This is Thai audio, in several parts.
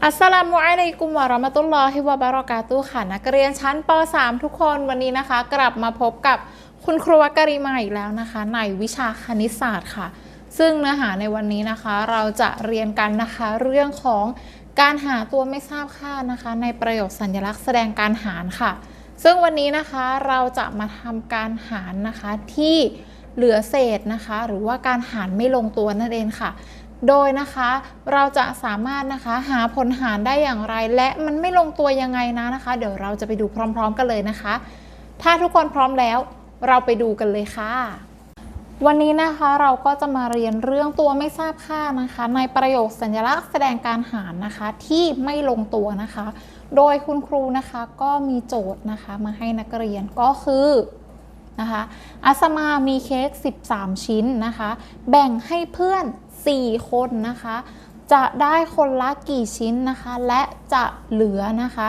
อัสสลามุอะลัยกุมวะราะมะตุลลอฮิวะบะราะกาตุค่ะนักเรียนชั้นป .3 ทุกคนวันนี้นะคะ กลับมาพบกับคุณครูวักกะรีมาอีกแล้วนะคะ ในวิชาคณิตศาสตร์ค่ะ ซึ่งเนื้อหาในวันนี้นะคะ เราจะเรียนกันนะคะ เรื่องของการหาตัวไม่ทราบค่านะคะ ในประโยคสัญลักษณ์แสดงการหารค่ะ ซึ่งวันนี้นะคะเราจะมาทำการหารนะคะที่เหลือเศษนะคะ หรือว่าการหารไม่ลงตัวนั่นเองค่ะ โดยนะคะเราจะสามารถนะคะหาผลหารได้อย่างไร และมันไม่ลงตัวยังไงนะนะคะ เดี๋ยวเราจะไปดูพร้อม ๆ กันเลยนะคะ ถ้าทุกคนพร้อมแล้ว เราไปดูกันเลยค่ะ วันนี้นะคะเราก็จะมาเรียนเรื่องตัวไม่ทราบค่านะคะ ในประโยคสัญลักษณ์แสดงการหารนะคะที่ไม่ลงตัวนะคะ โดยคุณครูนะคะก็มีโจทย์นะคะมาให้นักเรียนก็คือนะคะอัสมามีเค้ก 13 ชิ้นนะคะ แบ่งให้เพื่อน 4 คนนะคะ จะได้คนละกี่ชิ้นนะคะ และจะเหลือนะคะ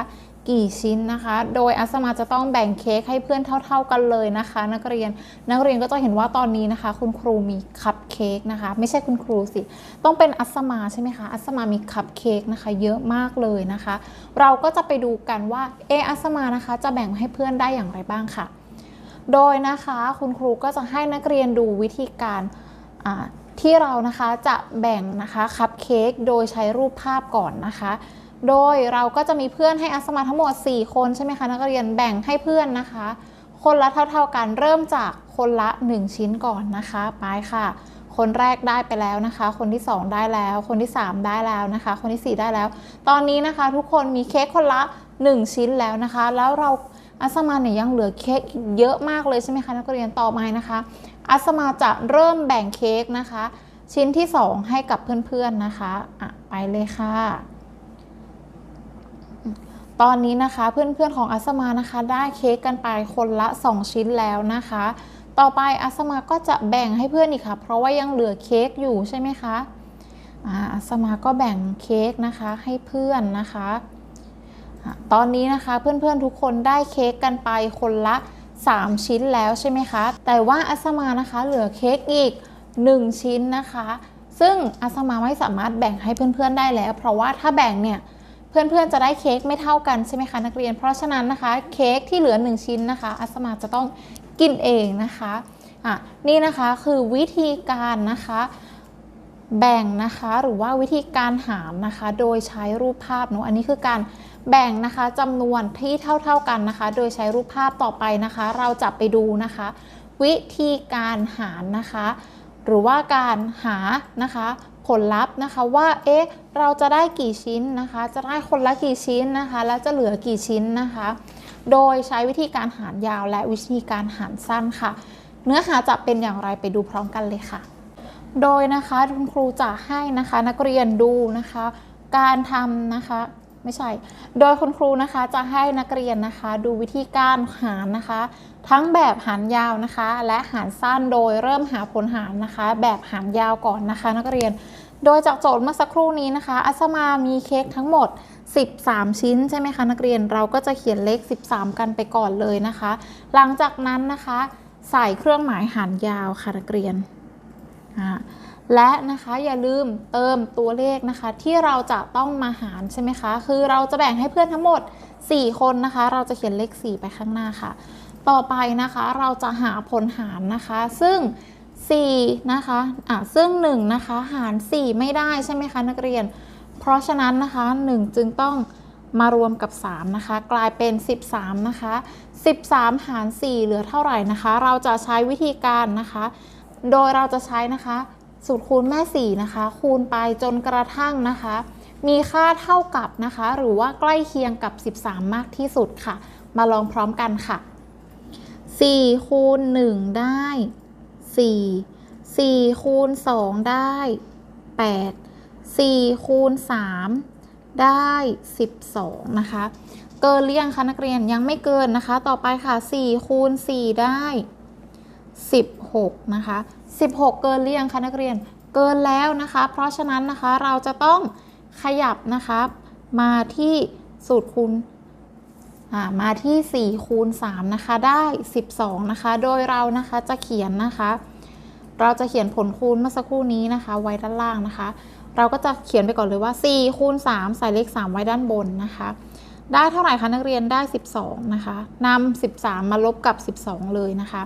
กี่ชิ้นนะคะ โดยอัสมาจะต้องแบ่งเค้กให้เพื่อนเท่า ๆกันเลยนะคะ นักเรียน นักเรียนก็จะเห็นว่าตอนนี้นะคะ คุณครูมีคัพเค้กนะคะ ไม่ใช่คุณครูสิ ต้องเป็นอัสมาใช่ไหมคะ อัสมามีคัพเค้กนะคะ เยอะมากเลยนะคะ เราก็จะไปดูกันว่าเอออัสมานะคะ จะแบ่งให้เพื่อนได้อย่างไรบ้างค่ะ โดยนะคะ คุณครูก็จะให้นักเรียนดูวิธีการอ่า ที่เรานะคะจะแบ่งนะคะคัพเค้กโดยใช้รูปภาพก่อนนะคะ โดยเราก็จะมีเพื่อนให้อัสมาทั้งหมด 4 คนใช่ไหมคะนักเรียนแบ่งให้เพื่อนนะคะ คนละเท่าๆกันเริ่มจากคนละ 1 ชิ้นก่อนนะคะไปค่ะ คนแรกได้ไปแล้วนะคะ คนที่ 2 ได้แล้ว คนที่ 3 ได้แล้วนะคะ คนที่ 4 ได้แล้ว ตอนนี้นะคะทุกคนมีเค้กคนละ 1 ชิ้นแล้วนะคะ แล้วเราอัสมาเนี่ยยังเหลือเค้กอีกเยอะมากเลยใช่ไหมคะนักเรียนต่อมานะคะ อัสมาจะเริ่มแบ่งเค้กนะคะ ชิ้นที่ 2 ให้กับเพื่อนๆนะคะอะไปเลยค่ะ ตอนนี้นะคะเพื่อนๆของอัสมานะคะ ได้เค้กกันไปคนละ 2 ชิ้นแล้วนะคะ ต่อไปอัสมาก็จะแบ่งให้เพื่อนอีกค่ะ เพราะว่ายังเหลือเค้กอยู่ใช่ไหมคะอาสมาก็แบ่งเค้กนะคะให้เพื่อนนะคะ ตอนนี้นะคะเพื่อนๆทุกคนได้เค้กกันไปคนละ 3 ชิ้นแล้วใช่ไหมคะ แต่ว่าอัสมานะคะเหลือเค้กอีก 1 ชิ้นนะคะ ซึ่งอัสมาไม่สามารถแบ่งให้เพื่อนๆได้แล้ว เพราะว่าถ้าแบ่งเนี่ยเพื่อนๆจะได้เค้กไม่เท่ากันใช่ไหมคะนักเรียน เพราะฉะนั้นนะคะเค้กที่เหลือ 1 ชิ้นนะคะ อัสมาจะต้องกินเองนะคะอะนี่นะคะคือวิธีการนะคะแบ่งนะคะหรือว่าวิธีการหารนะคะ โดยใช้รูปภาพเนอะอันนี้คือการ แบ่งนะคะจำนวนที่เท่า ๆกันนะคะ โดยใช้รูปภาพต่อไปนะคะ เราจะไปดูนะคะ วิธีการหารนะคะ หรือว่าการหานะคะ ผลลัพธ์นะคะว่าเอ๊ะเราจะได้กี่ชิ้นนะคะ จะได้คนละกี่ชิ้นนะคะ แล้วจะเหลือกี่ชิ้นนะคะ โดยใช้วิธีการหารยาวและวิธีการหารสั้นค่ะ เนื้อหาจะเป็นอย่างไรไปดูพร้อมกันเลยค่ะ โดยนะคะคุณครูจะให้นะคะนักเรียนดูนะคะ การทำนะคะ ไม่ใช่ โดยคุณครูนะคะจะให้นักเรียนนะคะ ดูวิธีการหารนะคะ ทั้งแบบหารยาวนะคะ และหารสั้นโดยเริ่มหาผลหารนะคะ แบบหารยาวก่อนนะคะ นักเรียน โดยจากโจทย์เมื่อสักครู่นี้นะคะ อัสมามีเค้กทั้งหมด 13 ชิ้นใช่ไหมคะนักเรียนเราก็จะเขียนเลข 13 กันไปก่อนเลยนะคะ หลังจากนั้นนะคะ ใส่เครื่องหมายหารยาวค่ะนักเรียนอ่า และนะคะอย่าลืมเติมตัวเลขนะคะ ที่เราจะต้องมาหารใช่ไหมคะ คือเราจะแบ่งให้เพื่อนทั้งหมด 4 คนนะคะ เราจะเขียนเลข 4 ไปข้างหน้าค่ะ ต่อไปนะคะเราจะหาผลหารนะคะ ซึ่ง4นะคะอะซึ่ง1นะคะหาร 4 ไม่ได้ใช่ไหมคะนักเรียน เพราะฉะนั้นนะคะ 1 จึงต้องมารวมกับ 3 นะคะ กลายเป็น 13 นะคะ 13 หาร 4 เหลือเท่าไหร่นะคะ เราจะใช้วิธีการนะคะ โดยเราจะใช้นะคะ สูตรคูณแม่4นะคะ คูณไปจนกระทั่งนะคะ มีค่าเท่ากับนะคะ หรือว่าใกล้เคียงกับ 13 มากที่สุดค่ะ มาลองพร้อมกันค่ะ 4 คูณ 1 ได้ 4 4 คูณ 2 ได้ 8 4 คูณ 3 ได้ 12 นะคะ เกินหรือยังคะนักเรียนยังไม่เกินนะคะ ต่อไปค่ะ 4 คูณ 4 ได้ 16 นะคะ 16 เกินหรือยังคะนักเรียน เกินแล้วนะคะ เพราะฉะนั้นนะคะเราจะต้องขยับนะคะมาที่สูตรคูณมาที่ 4 คูณ 3 นะคะ ได้ 12 นะคะ โดยเรานะคะจะเขียนนะคะ เราจะเขียนผลคูณเมื่อสักครู่นี้นะคะ ไว้ด้านล่างนะคะ เราก็จะเขียนไปก่อนเลยว่า 4 คูณ 3 ใส่เลข 3 ไว้ด้านบนนะคะ ได้เท่าไหร่คะนักเรียนได้ 12 นะคะนำ13 มาลบกับ 12 เลยนะคะ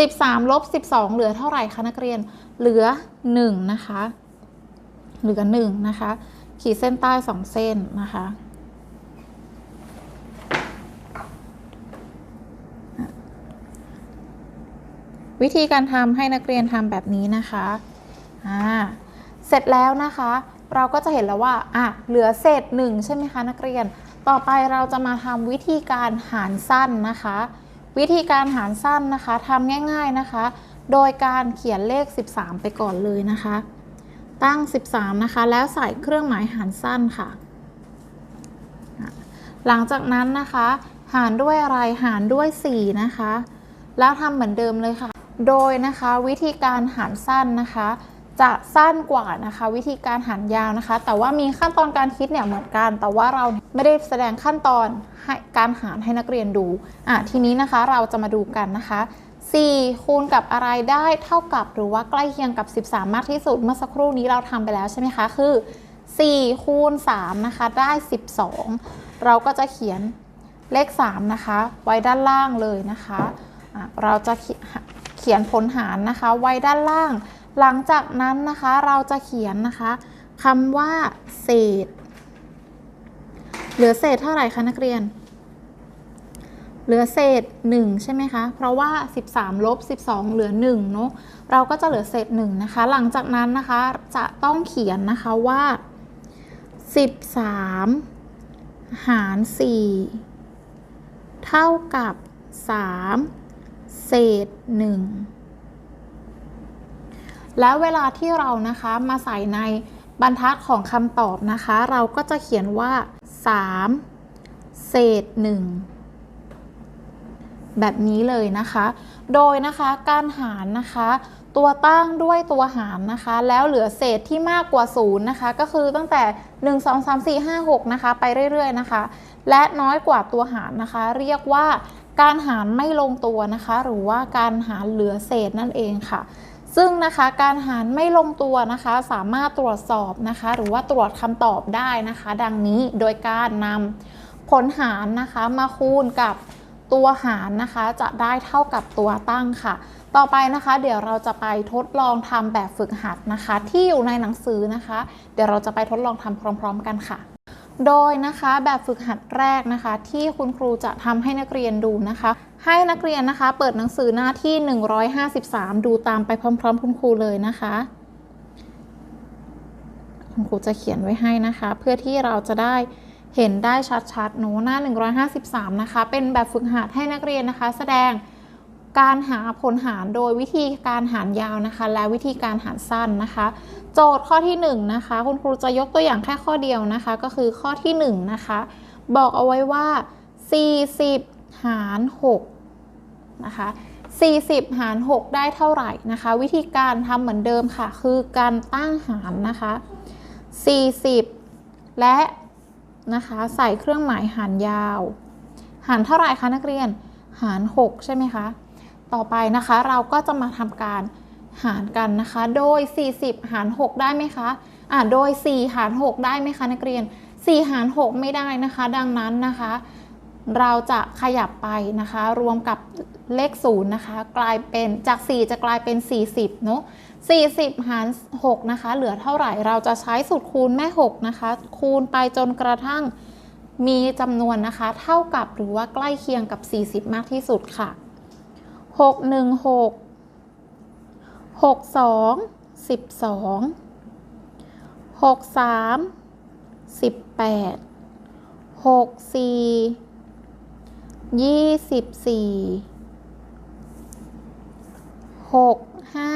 13ลบ12 เหลือเท่าไหร่คะนักเรียน เหลือ 1 นะคะ เหลือ 1 นะคะ ขีดเส้นใต้ 2 เส้นนะคะวิธีการทำให้นักเรียนทำแบบนี้นะคะอ่าเสร็จแล้วนะคะ เราก็จะเห็นแล้วว่าอะเหลือเศษหนึ่งใช่ไหมคะนักเรียน ต่อไปเราจะมาทำวิธีการหารสั้นนะคะ วิธีการหารสั้นนะคะทำง่าย ๆนะคะ โดยการเขียนเลข 13 ไปก่อนเลยนะคะ ตั้ง 13 นะคะ แล้วใส่เครื่องหมายหารสั้นค่ะ หลังจากนั้นนะคะ หารด้วยอะไรหารด้วย 4 นะคะ แล้วทำเหมือนเดิมเลยค่ะ โดยนะคะวิธีการหารสั้นนะคะ จะสั้นกว่านะคะ วิธีการหารยาวนะคะ แต่ว่ามีขั้นตอนการคิดเนี่ยเหมือนกัน แต่ว่าเราไม่ได้แสดงขั้นตอนการหารให้นักเรียนดูอะทีนี้นะคะเราจะมาดูกันนะคะ 4 คูณกับอะไรได้เท่ากับหรือว่าใกล้เคียงกับ 13 มากที่สุด เมื่อสักครู่นี้เราทำไปแล้วใช่ไหมคะคือ 4 คูณ 3 นะคะ ได้ 12 เราก็จะเขียนเลข 3 นะคะ ไว้ด้านล่างเลยนะคะะเราจะเขียนผลหารนะคะ ไว้ด้านล่าง หลังจากนั้นนะคะเราจะเขียนนะคะคำว่า เศษ เหลือเศษเท่าไหร่คะนักเรียน เหลือเศษ 1 ใช่ไหมคะ เพราะว่า 13ลบ12 เหลือ1เนาะเราก็จะเหลือเศษ1นะคะ หลังจากนั้นนะคะจะต้องเขียนนะคะว่า 13 หาร 4 เท่ากับ 3 เศษ 1 แล้วเวลาที่เรานะคะมาใส่ในบรรทัดของคำตอบนะคะ เราก็จะเขียนว่า 3 เศษ 1 แบบนี้เลยนะคะ โดยนะคะการหารนะคะ ตัวตั้งด้วยตัวหารนะคะ แล้วเหลือเศษที่มากกว่า0นะคะ ก็คือตั้งแต่ 1 2 3 4 5 6 นะคะ ไปเรื่อยๆนะคะ และน้อยกว่าตัวหารนะคะ เรียกว่าการหารไม่ลงตัวนะคะ หรือว่าการหารเหลือเศษนั่นเองค่ะ ซึ่งนะคะการหารไม่ลงตัวนะคะ สามารถตรวจสอบนะคะ หรือว่าตรวจคำตอบได้นะคะ ดังนี้โดยการนำผลหารนะคะมาคูณกับตัวหารนะคะ จะได้เท่ากับตัวตั้งค่ะ ต่อไปนะคะ เดี๋ยวเราจะไปทดลองทำแบบฝึกหัดนะคะ ที่อยู่ในหนังสือนะคะ เดี๋ยวเราจะไปทดลองทำพร้อม ๆ กันค่ะโดยนะคะแบบฝึกหัดแรกนะคะ ที่คุณครูจะทำให้นักเรียนดูนะคะ ให้นักเรียนนะคะ เปิดหนังสือหน้าที่ 153 ดูตามไปพร้อม ๆ คุณครูเลยนะคะ คุณครูจะเขียนไว้ให้นะคะ เพื่อที่เราจะได้เห็นได้ชัดๆโน้หน้า 153 นะคะ เป็นแบบฝึกหัดให้นักเรียนนะคะ แสดงการหาผลหารโดยวิธีการหารยาวนะคะ และวิธีการหารสั้นนะคะ โจทย์ข้อที่1นนะคะ คุณครูจะยกตัวอย่างแค่ข้อเดียวนะคะ ก็คือข้อที่ 1 นะคะ บอกเอาไว้ว่า 40 หาร6นะคะ40 หาร 6 ได้เท่าไหร่นะคะ วิธีการทำเหมือนเดิมค่ะ คือการตั้งหารนะคะ 40 และนะคะใส่เครื่องหมายหารยาว หารเท่าไหร่คะนักเรียนหาร 6 ใช่ไหมคะ ต่อไปนะคะเราก็จะมาทำการหารกันนะคะ โดย 40 หาร 6 ได้ไหมคะอ่าโดย 4 หาร 6 ได้ไหมคะนักเรียน 4 หาร 6 ไม่ได้นะคะ ดังนั้นนะคะ เราจะขยับไปนะคะ รวมกับเลข0นะคะ กลายเป็นจาก 4 จะกลายเป็น 40 เนาะ40 หาร 6 นะคะ เหลือเท่าไหร่ เราจะใช้สูตรคูณแม่ 6 นะคะ คูณไปจนกระทั่งมีจำนวนนะคะ เท่ากับหรือว่าใกล้เคียงกับ 40 มากที่สุดค่ะ 6 1 6 6 2 12 6 3 18 6 4 ยี่สิบสี่หกห้า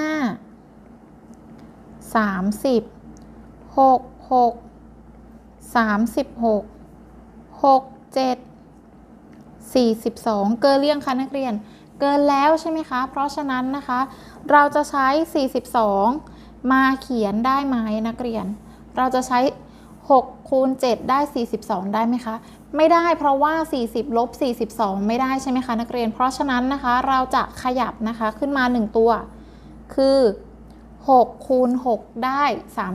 สามสิบหกหกสามสิบหกหกเจ็ดสี่สิบสองเกินเรื่องคะนักเรียน เกินแล้วใช่ไหมคะ เพราะฉะนั้นนะคะ เราจะใช้สี่สิบสองมาเขียนได้ไหมนักเรียน เราจะใช้ 6คูณ7ได้ 42 ได้ไหมคะ ไม่ได้เพราะว่า 40ลบ42 ไม่ได้ใช่ไหมคะนักเรียน เพราะฉะนั้นนะคะเราจะขยับนะคะขึ้นมา 1 ตัว คือ6คูณ6ได้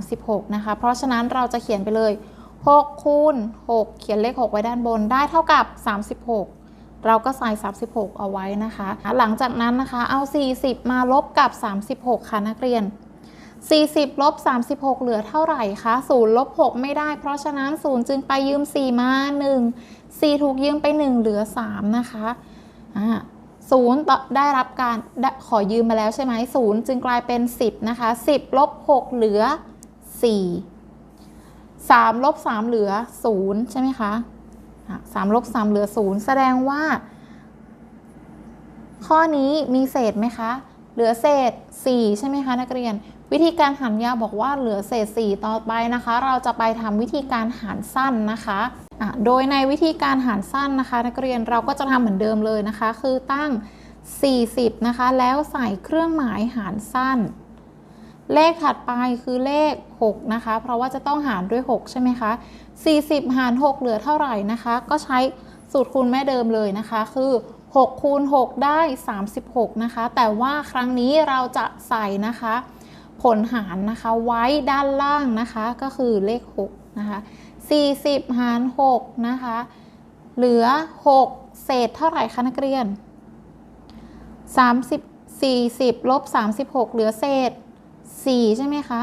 36 นะคะ เพราะฉะนั้นเราจะเขียนไปเลย 6คูณ6เขียนเลข 6 ไว้ด้านบนได้เท่ากับ 36 เราก็ใส่ 36 เอาไว้นะคะ หลังจากนั้นนะคะเอา 40 มาลบกับ 36 ค่ะนักเรียน 40ลบ36 เหลือเท่าไหร่คะ0ลบ6ไม่ได้ เพราะฉะนั้น 0 จึงไปยืม 4 มา 1 4 ถูกยืมไป 1 เหลือ 3 นะคะอ่าศูนย์ได้รับการขอยืมมาแล้วใช่ไหมศูนย์จึงกลายเป็น 10 นะคะ 10ลบ6เหลือ 4 3ลบ3เหลือ 0 ใช่ไหมคะ3ลบ3เหลือ 0 แสดงว่า ข้อนี้มีเศษไหมคะ เหลือเศษ 4 ใช่ไหมคะ นักเรียน วิธีการหารยาวบอกว่าเหลือเศษ 4 ต่อไปนะคะ เราจะไปทำวิธีการหารสั้นนะคะะโดยในวิธีการหารสั้นนะคะ นักเรียนเราก็จะทำเหมือนเดิมเลยนะคะ คือตั้ง 40 นะคะ แล้วใส่เครื่องหมายหารสั้น เลขถัดไปคือเลข 6 นะคะ เพราะว่าจะต้องหารด้วย 6 ใช่ไหมคะ 40 หาร 6 เหลือเท่าไหร่นะคะ ก็ใช้สูตรคูณแม่เดิมเลยนะคะ คือ6คูณ6ได้ 36 นะคะ แต่ว่าครั้งนี้เราจะใส่นะคะ ผลหารนะคะไว้ด้านล่างนะคะก็คือเลข6นะคะ40 หาร6นะคะเหลือ 6 เศษเท่าไหร่คะนักเรียน 30 40ลบ36 เหลือเศษ 4 ใช่ไหมคะ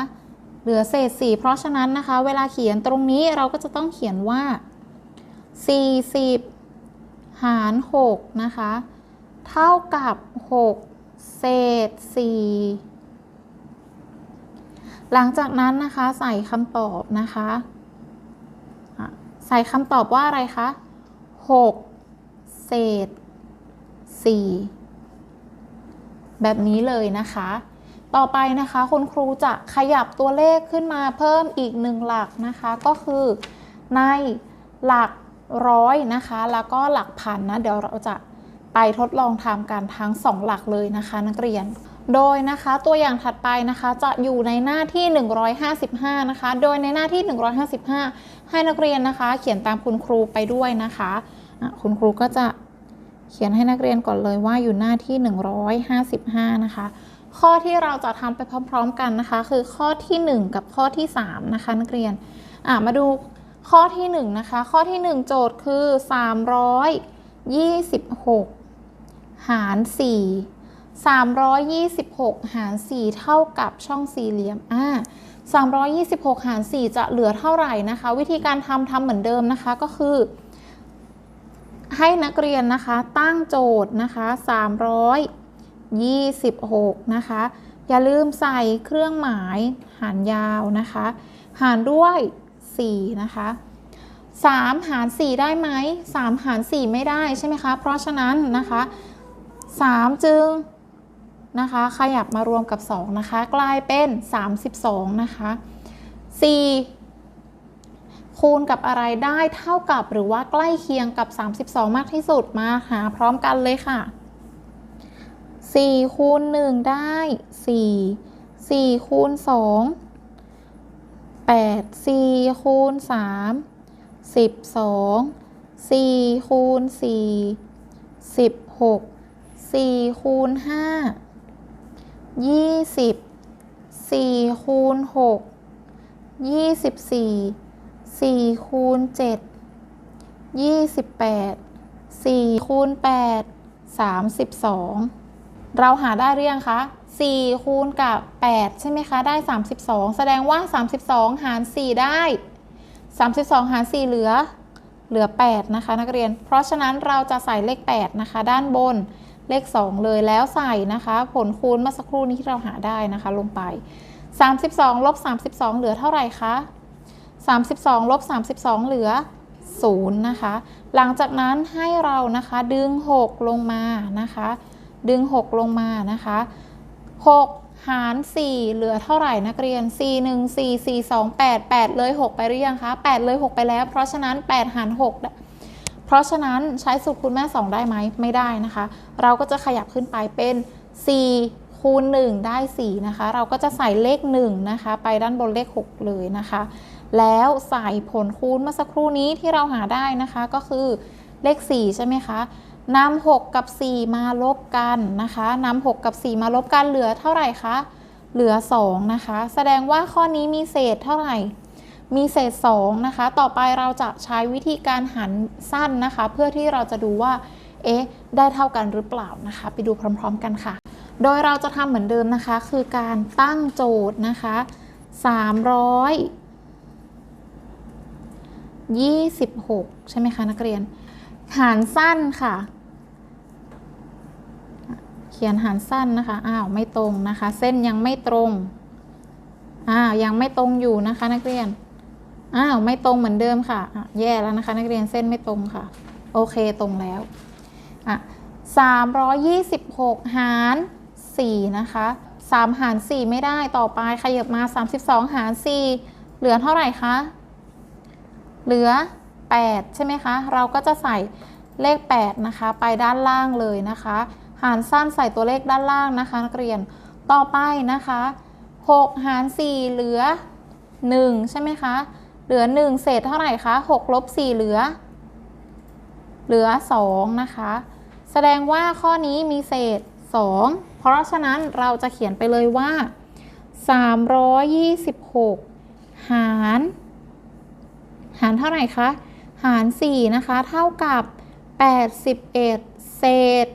เหลือเศษ 4 เพราะฉะนั้นนะคะ เวลาเขียนตรงนี้เราก็จะต้องเขียนว่า 40 หาร6นะคะ เท่ากับ 6 เศษ 4 หลังจากนั้นนะคะใส่คำตอบนะคะ ใส่คำตอบว่าอะไรคะ 6 เศษ 4 แบบนี้เลยนะคะ ต่อไปนะคะคุณครูจะขยับตัวเลขขึ้นมาเพิ่มอีกหนึ่งหลักนะคะ ก็คือในหลักร้อยนะคะ แล้วก็หลักพันนะ เดี๋ยวเราจะไปทดลองทำกันทั้ง2หลักเลยนะคะ นักเรียน โดยนะคะตัวอย่างถัดไปนะคะจะอยู่ในหน้าที่ 155 นะคะ โดยในหน้าที่ 155 ให้นักเรียนนะคะ เขียนตามคุณครูไปด้วยนะคะะคุณครูก็จะเขียนให้นักเรียนก่อนเลยว่าอยู่หน้าที่ 155 นะคะ ข้อที่เราจะทำไปพร้อม ๆ กันนะคะ คือข้อที่ 1 กับข้อที่ 3 นะคะ นักเรียนมาดูข้อที่ 1 นะคะ ข้อที่ 1 โจทย์คือ 326 หาร 4 326 หาร 4 เท่ากับช่องสี่เหลี่ยมอ่า326 หาร 4 จะเหลือเท่าไหร่นะคะ วิธีการทำทำเหมือนเดิมนะคะก็คือ ให้นักเรียนนะคะตั้งโจทย์นะคะ326 นะคะ อย่าลืมใส่เครื่องหมายหารยาวนะคะ หารด้วย 4 นะคะ 3 หาร 4 ได้ไหม 3 หาร 4 ไม่ได้ใช่ไหมคะ เพราะฉะนั้นนะคะ 3 จึง นะคะ ขยับมารวมกับ 2 นะคะ กลายเป็น 32 นะคะ 4 คูณกับอะไรได้เท่ากับหรือว่าใกล้เคียงกับ 32 มากที่สุดมาหาพร้อมกันเลยค่ะ 4 คูณ 1 ได้ 4 4 คูณ 2 8 4 คูณ 3 12 4 คูณ 4 16 4 คูณ 5 ยี่สิบสี่คูณหกยี่สิบสี่สี่คูณเจ็ดยี่สิบแปดสี่คูณแปดสามสิบสองเราหาได้หรือยังคะสี่คูณกับแปดใช่ไหมคะ ได้สามสิบสองแสดงว่าสามสิบสองหารสี่ได้สามสิบสองหารสี่เหลือเหลือแปดนะคะนักเรียน เพราะฉะนั้นเราจะใส่เลขแปดนะคะ ด้านบน เลข 2 เลยแล้วใส่นะคะ ผลคูณเมื่อสักครู่นี้ที่เราหาได้นะคะลงไป 32ลบ32 เหลือเท่าไหร่คะ32ลบ32 เหลือ0นะคะ หลังจากนั้นให้เรานะคะดึง 6 ลงมานะคะ ดึง 6 ลงมานะคะ 6 หาร 4 เหลือเท่าไหร่นักเรียน 4 1 4 4 2 8 8 เลย 6 ไปหรือยังคะ 8 เลย 6 ไปแล้ว เพราะฉะนั้น 8 หาร 6 เพราะฉะนั้นใช้สูตรคูณแม่ 2 ได้ไหมไม่ได้นะคะ เราก็จะขยับขึ้นไปเป็น 4 คูณ 1 ได้ 4 นะคะ เราก็จะใส่เลข 1 นะคะ ไปด้านบนเลข 6 เลยนะคะ แล้วใส่ผลคูณเมื่อสักครู่นี้ที่เราหาได้นะคะก็คือเลข 4 ใช่ไหมคะนำ6กับ 4 มาลบกันนะคะนำ6กับ 4 มาลบกันเหลือเท่าไหร่คะเหลือ 2 นะคะ แสดงว่าข้อนี้มีเศษเท่าไหร่ มีเศษ2นะคะ ต่อไปเราจะใช้วิธีการหันสั้นนะคะ เพื่อที่เราจะดูว่า เอ๊ะ ได้เท่ากันหรือเปล่านะคะ ไปดูพร้อม ๆ กันค่ะ โดยเราจะทำเหมือนเดิมนะคะ คือการตั้งโจทย์นะคะ326 ใช่ไหมคะ นักเรียน หารสั้นค่ะ เขียนหารสั้นนะคะ อ้าว ไม่ตรงนะคะ เส้นยังไม่ตรง อ้าว ยังไม่ตรงอยู่นะคะ นักเรียน อ้าวไม่ตรงเหมือนเดิมค่ะอะแย่แล้วนะคะ นักเรียนเส้นไม่ตรงค่ะ โอเคตรงแล้วอะ326 หาร 4 นะคะ 3 หาร 4 ไม่ได้ต่อไปขยับมา 32 หาร 4 เหลือเท่าไหร่คะ เหลือ 8 ใช่ไหมคะ เราก็จะใส่เลข 8 นะคะ ไปด้านล่างเลยนะคะ หารสั้นใส่ตัวเลขด้านล่างนะคะ นักเรียนต่อไปนะคะ 6 หาร 4 เหลือ 1 ใช่ไหมคะ เหลือ 1 เศษเท่าไหร่คะ6ลบ4เหลือ เหลือ 2 นะคะ แสดงว่าข้อนี้มีเศษ 2 เพราะฉะนั้นเราจะเขียนไปเลยว่า 326 หาร หารเท่าไหร่คะ หาร 4 นะคะ เท่ากับ 81 เศษ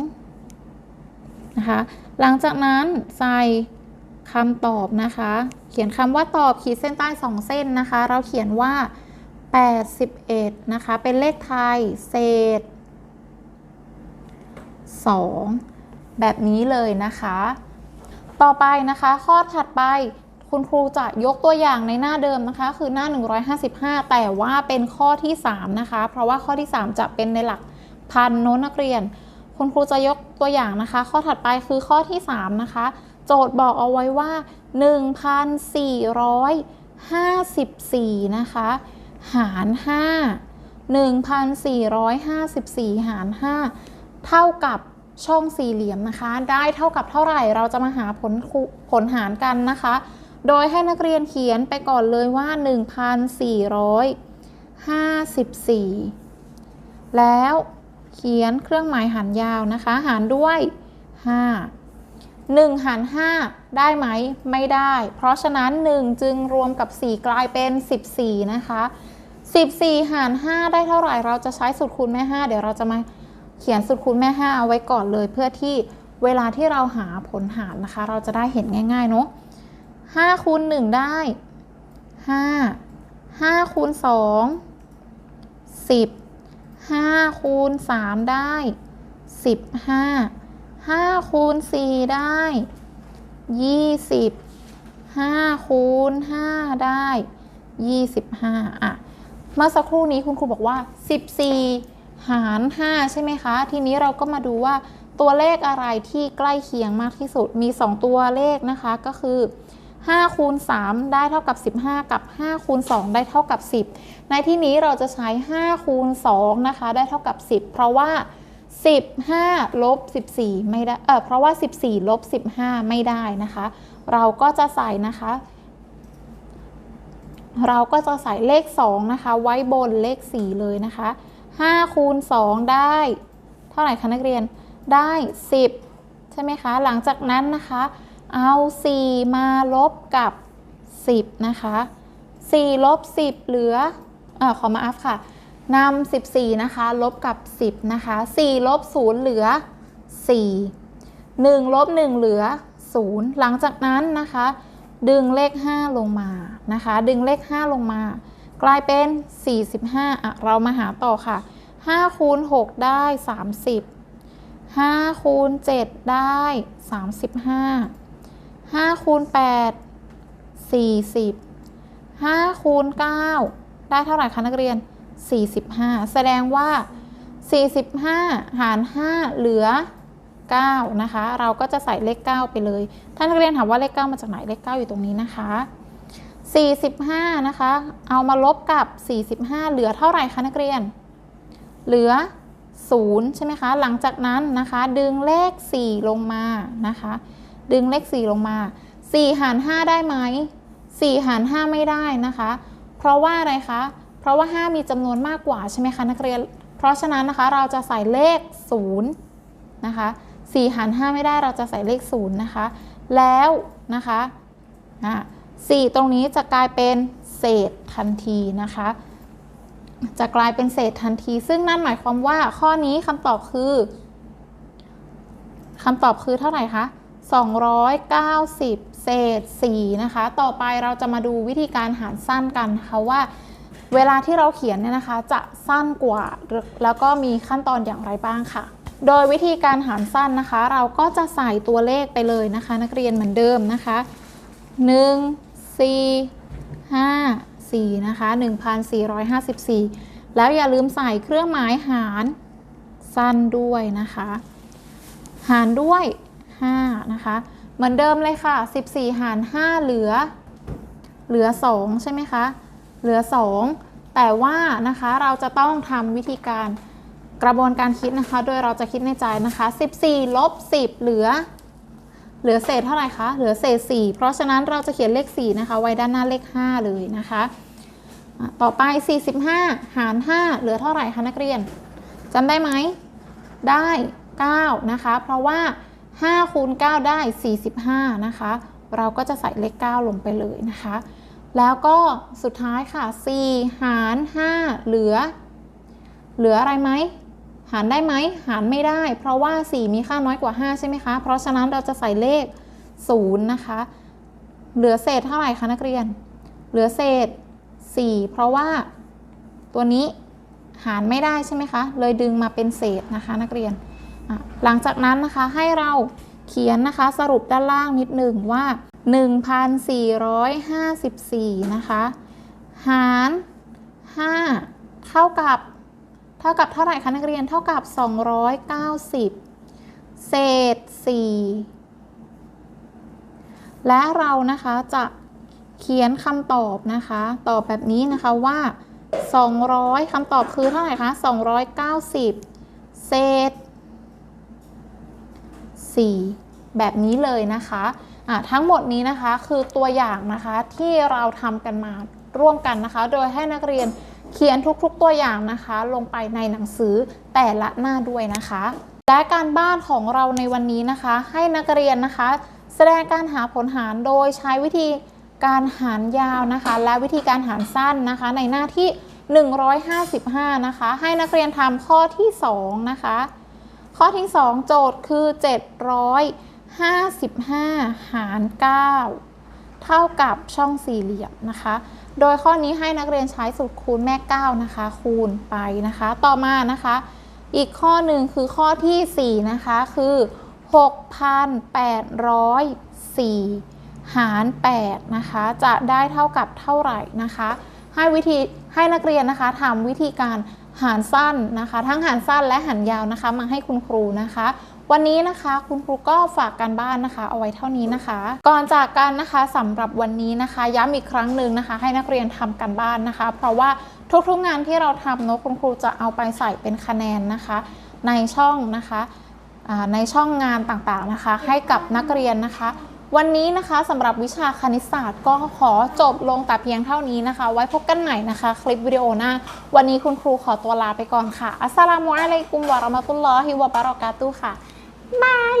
2 นะคะ หลังจากนั้นใส่ คำตอบนะคะ เขียนคำว่าตอบขีดเส้นใต้2เส้นนะคะ เราเขียนว่า 81 นะคะ เป็นเลขไทยเศษ 2 แบบนี้เลยนะคะ ต่อไปนะคะ ข้อถัดไปคุณครูจะยกตัวอย่างในหน้าเดิมนะคะ คือหน้า 155 แต่ว่าเป็นข้อที่ 3 นะคะ เพราะว่าข้อที่ 3 จะเป็นในหลักพันโน้นนักเรียน คุณครูจะยกตัวอย่างนะคะ ข้อถัดไปคือข้อที่ 3 นะคะ จทย์บอกเอาไว้ว่า 1,454 นะคะ หาร 5 1,454 หาร 5 เท่ากับช่องสี่เหลี่ยมนะคะ ได้เท่ากับเท่าไหร่เราจะมาหาผลคูผลหารกันนะคะ โดยให้นักเรียนเขียนไปก่อนเลยว่า 1,454 แล้วเขียนเครื่องหมายหารยาวนะคะ หารด้วย 5 1 หาร 5 ได้ไหม ไม่ได้ เพราะฉะนั้น 1 จึงรวมกับ 4 กลายเป็น 14 นะคะ 14 หาร 5 ได้เท่าไหร่ เราจะใช้สูตรคูณแม่ 5 เดี๋ยวเราจะมาเขียนสูตรคูณแม่ 5 เอาไว้ก่อนเลย เพื่อที่เวลาที่เราหาผลหารนะคะ เราจะได้เห็นง่ายๆเนาะ5คูณ1ได้ 5 5คูณ2 10 5คูณ3ได้ 15 5 คูณ 4 ได้ 20 5 คูณ 5 ได้ 25 อะ เมื่อสักครู่นี้คุณครูบอกว่า 14 หาร 5 ใช่ไหมคะ ทีนี้เราก็มาดูว่าตัวเลขอะไรที่ใกล้เคียงมากที่สุด มี 2 ตัวเลขนะคะก็คือ 5 คูณ 3 ได้เท่ากับ 15 กับ 5 คูณ 2 ได้เท่ากับ 10 ในที่นี้เราจะใช้ 5 คูณ 2 นะคะ ได้เท่ากับ 10 เพราะว่า 15ลบ14 ไม่ได้เออเพราะว่า 14ลบ15 ไม่ได้นะคะ เราก็จะใส่นะคะ เราก็จะใส่เลข 2 นะคะ ไว้บนเลข 4 เลยนะคะ5คูณ2ได้ เท่าไหร่คะนักเรียนได้ 10 ใช่ไหมคะ หลังจากนั้นนะคะ เอา 4 มาลบกับ 10 นะคะ 4 ลบ 10 เหลือเออขอมาอัพค่ะ นำ14 นะคะ ลบกับ 10 นะคะ 4 ลบ 0 เหลือ 4 1 ลบ 1 เหลือ 0 หลังจากนั้นนะคะ ดึงเลข 5 ลงมานะคะ ดึงเลข 5 ลงมา กลายเป็น 45อะเรามาหาต่อค่ะ 5 คูณ 6 ได้ 30 5 คูณ 7 ได้ 35 5 คูณ 8 40 5คูณ9ได้เท่าไหร่คะนักเรียน 45 แสดงว่า 45 หาร 5 เหลือ 9 นะคะ เราก็จะใส่เลข 9 ไปเลย ถ้านักเรียนถามว่าเลข 9 มาจากไหน เลข 9 อยู่ตรงนี้นะคะ 45 นะคะ เอามาลบกับ 45 เหลือเท่าไหร่คะนักเรียน เหลือ 0 ใช่ไหมคะ หลังจากนั้นนะคะ ดึงเลข 4 ลงมานะคะ ดึงเลข 4 ลงมา 4 หาร 5 ได้ไหม 4 หาร 5 ไม่ได้นะคะ เพราะว่าอะไรคะ เพราะว่า 5 มีจำนวนมากกว่าใช่ไหมคะนักเรียน เพราะฉะนั้นนะคะเราจะใส่เลข0นะคะ4หาร5ไม่ได้เราจะใส่เลข0นะคะ แล้วนะคะอะ4ตรงนี้จะกลายเป็นเศษทันทีนะคะ จะกลายเป็นเศษทันที ซึ่งนั่นหมายความว่าข้อนี้คำตอบคือคำตอบคือเท่าไหร่คะ290 เศษ4นะคะ ต่อไปเราจะมาดูวิธีการหารสั้นกันนะคะว่า เวลาที่เราเขียนเนี่ยนะคะ จะสั้นกว่าแล้วก็มีขั้นตอนอย่างไรบ้างค่ะ โดยวิธีการหารสั้นนะคะ เราก็จะใส่ตัวเลขไปเลยนะคะ นักเรียนเหมือนเดิมนะคะ 1 4 5 4นะคะ1454 แล้วอย่าลืมใส่เครื่องหมายหารสั้นด้วยนะคะ หารด้วย 5 นะคะ เหมือนเดิมเลยค่ะ 14 หาร 5 เหลือ เหลือ 2 ใช่ไหมคะ เหลือ 2 แต่ว่านะคะเราจะต้องทำวิธีการกระบวนการคิดนะคะ โดยเราจะคิดในใจนะคะ 14ลบ10 เหลือ เหลือเศษเท่าไหร่คะ เหลือเศษ 4 เพราะฉะนั้นเราจะเขียนเลข 4 นะคะ ไว้ด้านหน้าเลข 5 เลยนะคะ ต่อไป 45 หาร 5 เหลือเท่าไหร่คะนักเรียนจำได้ไหม ได้ 9 นะคะ เพราะว่า5คูณ9ได้ 45 นะคะ เราก็จะใส่เลข 9 ลงไปเลยนะคะ แล้วก็สุดท้ายค่ะ 4 หาร 5 เหลือ เหลืออะไรไหม หารได้ไหม หารไม่ได้ เพราะว่า 4 มีค่าน้อยกว่า 5 ใช่ไหมคะ เพราะฉะนั้นเราจะใส่เลข 0 นะคะ เหลือเศษเท่าไหร่คะนักเรียน เหลือเศษ 4 เพราะว่าตัวนี้หารไม่ได้ใช่ไหมคะ เลยดึงมาเป็นเศษนะคะนักเรียน หลังจากนั้นนะคะให้เราเขียนนะคะสรุปด้านล่างนิดหนึ่งว่า 1,454 นะคะ หาร 5 เท่ากับ เท่ากับเท่าไหร่คะนักเรียนเท่ากับ 290 เศษ 4 และเรานะคะจะเขียนคำตอบนะคะ ตอบแบบนี้นะคะว่า 200คำตอบคือเท่าไหร่คะ 290 เศษ 4 แบบนี้เลยนะคะะทั้งหมดนี้นะคะคือตัวอย่างนะคะที่เราทำกันมาร่วมกันนะคะ โดยให้นักเรียนเขียนทุกๆตัวอย่างนะคะ ลงไปในหนังสือแต่ละหน้าด้วยนะคะ และการบ้านของเราในวันนี้นะคะ ให้นักเรียนนะคะ แสดงการหาผลหารโดยใช้วิธีการหารยาวนะคะ และวิธีการหารสั้นนะคะ ในหน้าที่ 155 นะคะ ให้นักเรียนทำข้อที่ 2 นะคะ ข้อที่ 2 โจทย์คือ 55 หาร 9 เท่ากับช่องสี่เหลี่ยมนะคะ โดยข้อนี้ให้นักเรียนใช้สูตรคูณแม่ 9 นะคะ คูณไปนะคะ ต่อมานะคะ อีกข้อหนึ่งคือข้อที่ 4 นะคะ คือ 6,804 หาร 8 นะคะ จะได้เท่ากับเท่าไหร่นะคะ ให้วิธีให้นักเรียนนะคะทำวิธีการหารสั้นนะคะ ทั้งหารสั้นและหารยาวนะคะ มาให้คุณครูนะคะ วันนี้นะคะคุณครูก็ฝากการบ้านนะคะ เอาไว้เท่านี้นะคะ ก่อนจากกันนะคะสำหรับวันนี้นะคะ ย้ำอีกครั้งหนึ่งนะคะ ให้นักเรียนทำการบ้านนะคะ เพราะว่าทุกๆงานที่เราทำเนอะคุณครูจะเอาไปใส่เป็นคะแนนนะคะ ในช่องนะคะในช่องงานต่างๆนะคะ ให้กับนักเรียนนะคะ วันนี้นะคะสำหรับวิชาคณิตศาสตร์ก็ขอจบลงแต่เพียงเท่านี้นะคะ ไว้พบกันใหม่นะคะ คลิปวิดีโอหน้า วันนี้คุณครูขอตัวลาไปก่อนค่ะ อัสสลามุอะลัยกุมวะราะมะตุลลอฮิวะบะราะกาตุค่ะ บาย